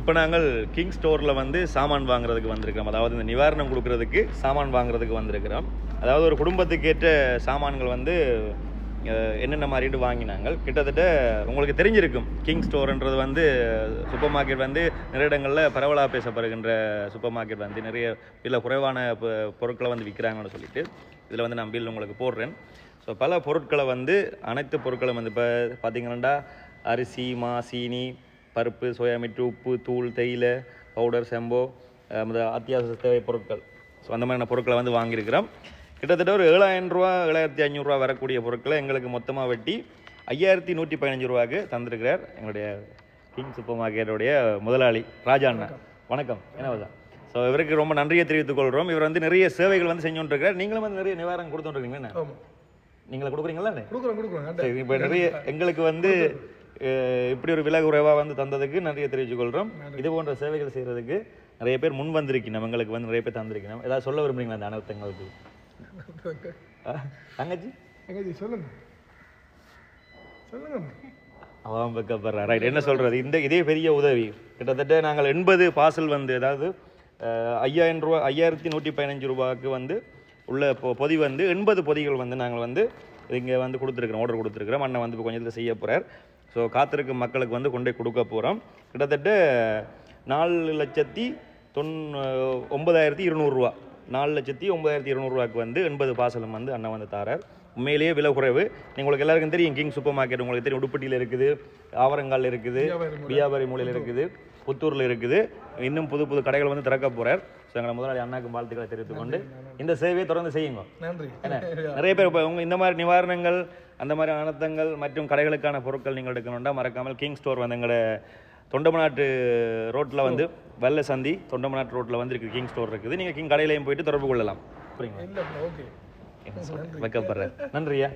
இப்போ நாங்கள் கிங் ஸ்டோரில் வந்து சாமான் வாங்குறதுக்கு வந்திருக்கிறோம். அதாவது இந்த நிவாரணம் கொடுக்கறதுக்கு சாமான் வாங்குறதுக்கு வந்திருக்கிறோம். அதாவது ஒரு குடும்பத்துக்கேற்ற சாமான்கள் வந்து என்னென்ன மாதிரிட்டு வாங்கினாங்க. கிட்டத்தட்ட உங்களுக்கு தெரிஞ்சிருக்கும். கிங் ஸ்டோர்ன்றது வந்து சூப்பர் மார்க்கெட் வந்து நிறைய இடங்களில் பரவலாக பேசப்படுகின்ற சூப்பர் மார்க்கெட் வந்து நிறைய இல்லை குறைவான பொருட்களை வந்து விற்கிறாங்கன்னு சொல்லிட்டு இதில் வந்து நான் பில் உங்களுக்கு போடுறேன். ஸோ பல பொருட்களை வந்து அனைத்து பொருட்களும் வந்து இப்போ பார்த்தீங்கன்னா அரிசி மா சீனி பருப்பு சோயா மீட் உப்பு தூள் தேயிலை பவுடர் செம்போ அஹ் இந்த அத்தியாவசிய தேவை பொருட்கள். ஸோ அந்த மாதிரியான பொருட்களை வந்து வாங்கியிருக்கிறோம். கிட்டத்தட்ட ஒரு ஏழாயிரம் ரூபா ஏழாயிரத்தி ஐநூறுரூவா வரக்கூடிய பொருட்களை எங்களுக்கு மொத்தமாக வெட்டி ஐயாயிரத்தி நூற்றி பதினஞ்சு ரூபாய்க்கு தந்திருக்கிறார் எங்களுடைய கிங் சூப்பர் மார்க்கெட்டுடைய முதலாளி ராஜா அண்ணா. வணக்கம். என்ன ஸோ இவருக்கு ரொம்ப நன்றியை தெரிவித்துக் கொள்கிறோம். இவர் வந்து நிறைய சேவைகள் வந்து செஞ்சு கொண்டிருக்கிறார் நீங்களும் வந்து நிறைய நிவாரணம் ஆமாம் நீங்களை கொடுக்குறீங்களா கொடுக்குறோம் இப்போ நிறைய எங்களுக்கு வந்து இப்படி ஒரு விலை குறைவாக வந்து தந்ததுக்கு நிறைய தெரிவித்துக் கொள்கிறோம் இது போன்ற சேவைகள் செய்கிறதுக்கு நிறைய பேர் முன் வந்திருக்கணும். எங்களுக்கு வந்து நிறைய பேர் தந்திருக்கணும். ஏதாவது சொல்ல விரும்புறீங்களா அந்த அனைத்தங்களுக்கு தங்கச்சி. எங்கஜி சொல்லுங்க. சொல்லுங்க. அவன் வைக்கப்படுறா. ரைட் என்ன சொல்கிறது இந்த இதே பெரிய உதவி. கிட்டத்தட்ட நாங்கள் எண்பது பார்சல் வந்து அதாவது ஐயாயிரம் ரூபா ஐயாயிரத்தி நூற்றி பதினஞ்சு ரூபாய்க்கு வந்து உள்ள பொதி வந்து எண்பது பொதிகள் வந்து நாங்கள் வந்து இங்கே வந்து கொடுத்துருக்குறோம் ஆர்டர் கொடுத்துருக்குறோம் அண்ணன் வந்து இப்போ கொஞ்சத்தில் செய்ய போகிறார் ஸோ காத்திருக்கும் மக்களுக்கு வந்து கொண்டு போய் கொடுக்க போகிறோம் கிட்டத்தட்ட நாலு லட்சத்தி தொன் ஒன்பதாயிரத்தி இருநூறுவா நாலு லட்சத்தி ஒன்பதாயிரத்தி இருநூறுவாக்கு வந்து எண்பது பார்சலும் வந்து அண்ணன் வந்து தாரார். உண்மையிலேயே விலை குறைவு. உங்களுக்கு எல்லாருக்கும் தெரியும் கிங் சூப்பர் மார்க்கெட் உங்களுக்கு தெரியும் உடுப்பட்டியில் இருக்குது ஆவரங்கால் இருக்குது வியாபாரி மூலை. வியாபாரி மூலையில் இருக்குது புத்தூரில் இருக்குது. இன்னும் புது புது கடைகள் வந்து திறக்க போகிறார் ஸோ எங்களை முதலாளி அண்ணாக்கும் வாழ்த்துக்களை தெரிவித்துக் கொண்டு இந்த சேவையை தொடர்ந்து செய்யுங்க. நன்றி. நிறைய பேர் இப்போ உங்க இந்த மாதிரி நிவாரணங்கள் அந்த மாதிரி அனர்த்தங்கள் மற்றும் கடைகளுக்கான பொருட்கள் நீங்கள் எடுக்கணும்னா மறக்காமல் கிங் ஸ்டோர் வந்து எங்களோட தொண்டமநாட்டு ரோட்டில் வந்து வெள்ளை சந்தி தொண்டமநாட்டு ரோட்டில் வந்து இருக்குது கிங் ஸ்டோர் இருக்குது. நீங்கள் கிங் கடையிலையும் போயிட்டு தொடர்பு கொள்ளலாம். ஓகே வைக்கப்படுறேன் நன்றியா.